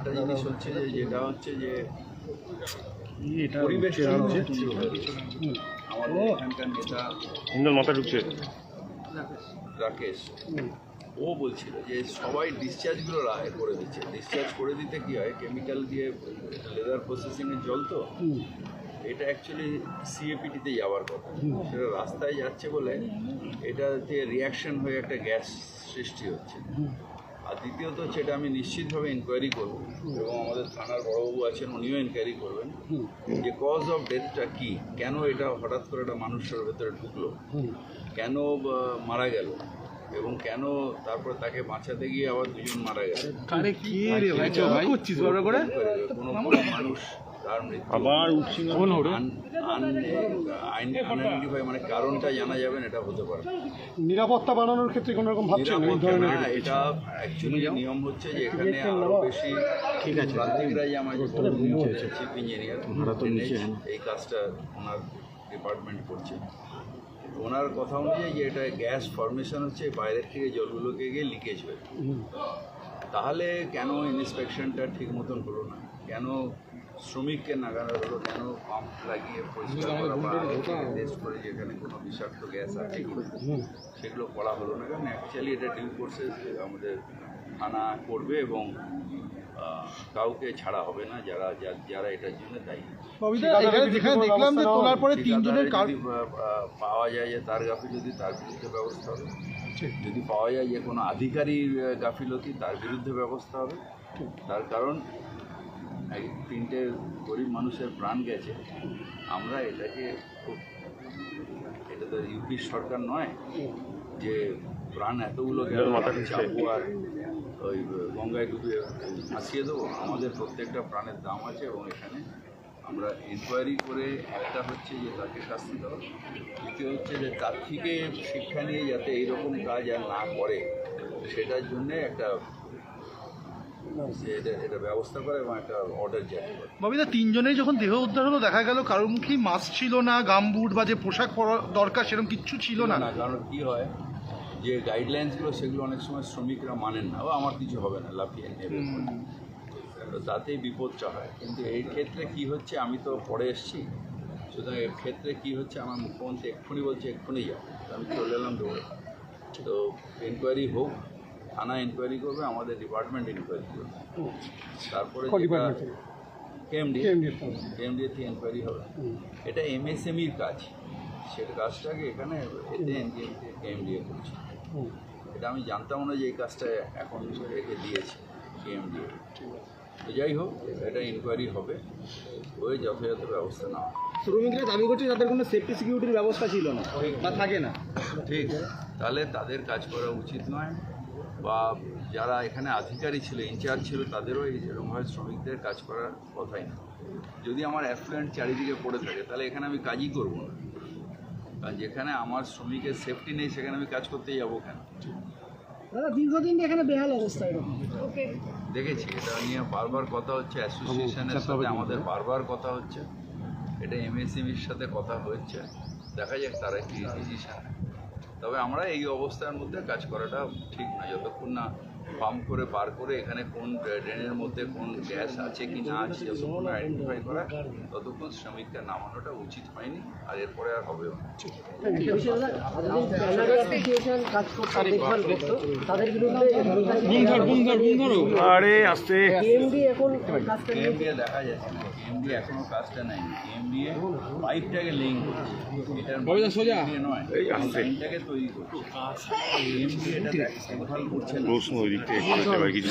একটা জিনিস হচ্ছে যে যেটা হচ্ছে যে এটা পরিবেশটা আমাদের এখানকার নেতা ইন্দোর মাথা ঢুকছে। রাকেশ। ও বলছিল যে সবাই ডিসচার্জগুলো রায় করে দিচ্ছে। ডিসচার্জ করে দিতে কি হয়? কেমিক্যাল দিয়ে লেদার প্রসেসিংয়ের জল তো? এটা অ্যাকচুয়ালি সিএপিটিতে যাওয়ার কথা। সেটা রাস্তায় যাচ্ছে বলে এটাতে রিয়াকশন হয়ে একটা গ্যাস সৃষ্টি হচ্ছে। আর দ্বিতীয়ত সেটা আমি নিশ্চিতভাবে ইনকোয়ারি করব। এবং আমাদের থানার বড়বাবু আছেন উনিও ইনকোয়ারি করবেন যে কজ অফ ডেথটা কি? কেন এটা হঠাৎ করে একটা মানুষের ভেতরে ঢুকলো? কেন মারা গেল? এবং কেন তারপর তাকে বাঁচাতে গিয়ে আবার দুজন মারা গেল? কি রে ভাই? ভাই। করছিস বড় করে? কোনো কোনো মানুষ তার মৃত্যু। আবার আইডেন্টিফাই মানে কারণটা জানা যাবে না এটা হতে পারে। নিরাপত্তা বাড়ানোর ক্ষেত্রে কোনো রকম ভাবছেন এই ধরনের এটা অ্যাকচুয়ালি নিয়ম হচ্ছে যে এখানে আরও বেশি ঠিক আছে প্রান্তিকরাই আমার চিফ ইঞ্জিনিয়ার এই কাজটা ওনার ডিপার্টমেন্ট করছে। ওনার কথা অনুযায়ী যে এটা গ্যাস ফরমেশন হচ্ছে বাইরের থেকে জলগুলোকে গিয়ে লিকেজ হয়ে তাহলে কেন ইন্সপেকশনটা ঠিক মতন হলো না? কেন শ্রমিককে নাগানো হলো? কেন পাম্প লাগিয়ে পরিষ্কার করা বা টেস্ট করে যেখানে কোনো বিষাক্ত গ্যাস আছে সেগুলো করা হলো না। কারণ অ্যাকচুয়ালি এটা ডিউ কোর্সে আমাদের থানা করবে এবং কাউকে ছাড়া হবে না যারা যারা এটার জন্য দায়ী। এখানে দেখলাম যে তোলার পরে তিনজনের পাওয়া যায় যে তার গাফিলতি তার বিরুদ্ধে ব্যবস্থা হবে। যদি পাওয়া যায় যে কোনো আধিকারিক গাফিলতি তার বিরুদ্ধে ব্যবস্থা হবে। তার কারণ এই তিনটে গরিব মানুষের প্রাণ গেছে। আমরা এটাকে খুব এটা তো ইউপির সরকার নয় যে প্রাণ এতগুলো গেল মাথা আর ওই গঙ্গায় ডুবে ভাসিয়ে দেবো। আমাদের প্রত্যেকটা প্রাণের দাম আছে এবং এখানে আমরা এনকোয়ারি করে একটা হচ্ছে যে তাকে শাস্তি দেওয়া। দ্বিতীয় হচ্ছে যে তার থেকে শিক্ষা নিয়ে যাতে এইরকম কাজ আর না করে সেটার জন্যে একটা এটা এটা ব্যবস্থা করে এবং একটা অর্ডার জারি করে। ববিদা তিনজনেই যখন দেহ উদ্ধার হলো দেখা গেল কারোর মুখেই মাস্ক ছিল না গামবুট বা যে পোশাক পরা দরকার সেরকম কিচ্ছু ছিল না না কারণ কি হয় যে গাইডলাইন্সগুলো সেগুলো অনেক সময় শ্রমিকরা মানেন না। বা আমার কিছু হবে না লাফিয়ে নেবে তো তাতেই বিপদটা হয়। কিন্তু এই ক্ষেত্রে কি হচ্ছে আমি তো পরে এসেছি। সুতরাং এর ক্ষেত্রে কি হচ্ছে আমার মুখ্যমন্ত্রী এক্ষুনি বলছে এক্ষুনি যাও। তো আমি চলে এলাম দৌড়ে। তো এনকোয়ারি হোক থানা এনকোয়ারি করবে আমাদের ডিপার্টমেন্ট এনকোয়ারি করবে। তারপরে কেএমডি কেএমডি থেকে এনকোয়ারি হবে। এটা এমএসএমইর কাজ। সেটা কাজটাকে এখানে এতে কেএমডিএ করছে। এটা আমি জানতাম না যে এই কাজটা এখন রেখে দিয়েছে কেএমডিএ তো যাই হোক এটা ইনকোয়ারি হবে ওই যথাযথ ব্যবস্থা নেওয়া হবে। শ্রমিকরা দাবি করছে তাদের কোনো সেফটি সিকিউরিটির ব্যবস্থা ছিল না বা থাকে না। ঠিক। তাহলে তাদের কাজ করা উচিত নয় বা যারা এখানে আধিকারিক ছিল ইনচার্জ ছিল তাদেরও এই যেরকমভাবে শ্রমিকদের কাজ করার কথাই না। যদি আমার অ্যাফ্লুয়েন্ট চারিদিকে পড়ে থাকে তাহলে এখানে আমি কাজই করব না। কারণ যেখানে আমার শ্রমিকের সেফটি নেই সেখানে আমি কাজ করতে যাব কেন? দাদা দীর্ঘদিন এখানে বেহাল অবস্থা এরকম। দেখেছি এটা নিয়ে বারবার কথা হচ্ছে অ্যাসোসিয়েশনের সাথে আমাদের বারবার কথা হচ্ছে। এটা এমএসএমির সাথে কথা হচ্ছে দেখা যাক তারা কি ডিসিশন তবে আমরা এই অবস্থার মধ্যে কাজ করাটা ঠিক না যতক্ষণ না পাম্প করে বার করে এখানে কোন ড্রেনের মধ্যে কোন গ্যাস আছে কি না আছে যতক্ষণ আইডেন্টিফাই করা ততক্ষণ শ্রমিককে নামানোটা উচিত হয়নি আর এরপরে আর হবেও আরে আসতে। কেএমডিএ দেখা যাচ্ছে না কেএমডি এখনও কাজটা নেয়নি কেএমডিএ পাইপটাকে লিঙ্ক করছে। সোজা। নয় তৈরি করছে। এটা করছে না। প্রশ্ন কিছু